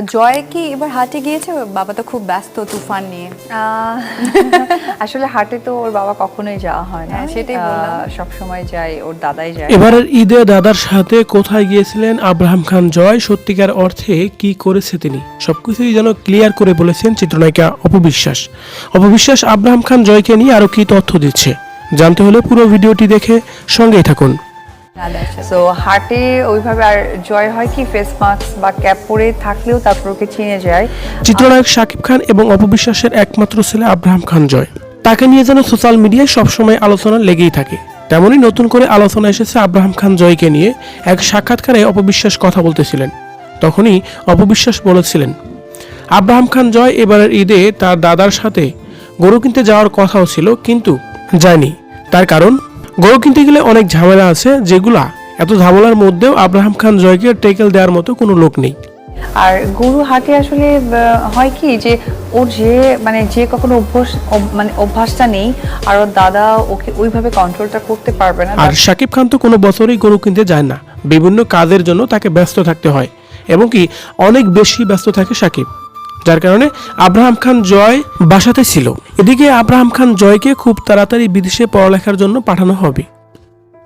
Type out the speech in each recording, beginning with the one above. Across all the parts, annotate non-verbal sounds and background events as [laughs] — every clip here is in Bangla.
জয় কি এবার হাটে গিয়েছে? বাবা তো খুব ব্যস্ত তুফান নিয়ে। [laughs] আসলে হাটে তো ওর বাবা কখনোই যাওয়া হয় না। সেটাই সব সময় যায় ওর দাদাই যায়। এবারের ঈদে দাদার সাথে কোথায় গিয়েছিলেন? আব্রাহাম খান জয় সত্যিকার অর্থে কি করেছে তিনি? সবকিছুই যেন ক্লিয়ার করে বলেছেন চিত্রনায়িকা অপবিশ্বাস অপবিশ্বাস আব্রাহাম খান জয়কে নিয়ে আরও কি তথ্য দিচ্ছে? জানতে হলে পুরো ভিডিওটি দেখে সঙ্গেই থাকুন। তো হাটে ওইভাবে আর জয় হয় কি ফেস মাস্ক বা ক্যাপ পরে থাকলেও তারপর ওকে চিনে যায়। চিত্রনায়ক শাকিব খান এবং অপবিশ্বাসের একমাত্র ছেলে আব্রাহাম খান জয়। তাকে নিয়ে যেন সোশ্যাল মিডিয়ায় সবসময় আলোচনা লেগেই থাকে। তেমনই নতুন করে আলোচনা এসেছে আব্রাহাম খান জয়কে নিয়ে। এক সাক্ষাৎকারে অপবিশ্বাস কথা বলতেছিলেন। তখনই অপবিশ্বাস বলেছিলেন আব্রাহাম খান জয় এবারের ঈদে তার দাদার সাথে গরু কিনতে যাওয়ার কথাও ছিল কিন্তু যায়নি। তার কারণ গরু কিনতে গেলে অনেক ঝামেলা আছে যেগুলা এত ঝামেলার মধ্যেও আব্রাহাম খান জয়কে টেকেল দেওয়ার মতো কোনো লোক নেই। আর গরু হাটে আসলে হয় কি যে ওর যে মানে যে কখনো অভ্যাস মানে অভ্যাসটা নেই আর ওর দাদা ওকে ওইভাবে কন্ট্রোলটা করতে পারবে না। আর সাকিব খান তো কোনো বছরই গরু কিনতে যায় না। বিভিন্ন কাজের জন্য তাকে ব্যস্ত থাকতে হয় এবং কি অনেক বেশি ব্যস্ত থাকে শাকিব যার কারণে আব্রাহাম খান জয় বাসাতে ছিল। এদিকে আব্রাহাম খান জয়কে খুব তাড়াতাড়ি বিদেশে পড়ালেখার জন্য পাঠানো হবে।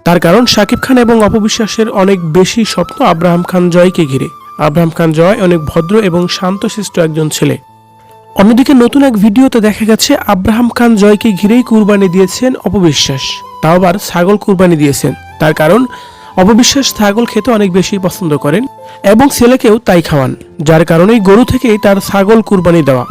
তার কারণ শাকিব খান এবং অপবিশ্বাসের অনেক বেশি স্বপ্ন আব্রাহাম খান জয়কে ঘিরে। আব্রাহাম খান জয় অনেক ভদ্র এবং শান্তশিষ্ট একজন ছেলে। অন্যদিকে নতুন এক ভিডিওতে দেখা গেছে, আব্রাহাম খান জয়কে ঘিরেই কুরবানি দিয়েছেন অপবিশ্বাস। তাও আবার ছাগল কুরবানি দিয়েছেন। তার কারণ অপবিশ্বাস ছাগল খেতে অনেক বেশি পছন্দ করেন এবং ছেলেকেও তাই খাওয়ান, যার কারণেই গরু থেকেই তার ছাগল কুরবানি দেওয়া।